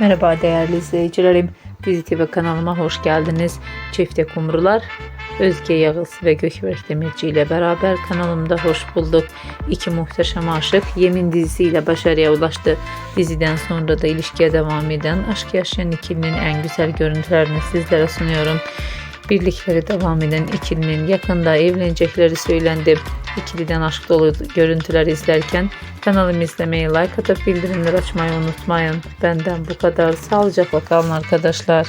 Merhaba değerli izleyicilerim. Dizi kanalıma hoş geldiniz. Çifte Kumrular, Özge Yağız ve Gökberk Demirci ile beraber kanalımda hoş bulduk. İki muhteşem aşık Yemin dizisiyle başarıya ulaştı. Diziden sonra da ilişkiye devam eden aşk yaşayan ikilinin en güzel görüntülerini sizlere sunuyorum. Birlikleri devam eden ikilinin yakında evlenecekleri söylendi. İkiliden aşk dolu görüntüler izlerken kanalımı izlemeyi, like atıp bildirimleri açmayı unutmayın. Benden bu kadar. Sağlıcakla kalın arkadaşlar.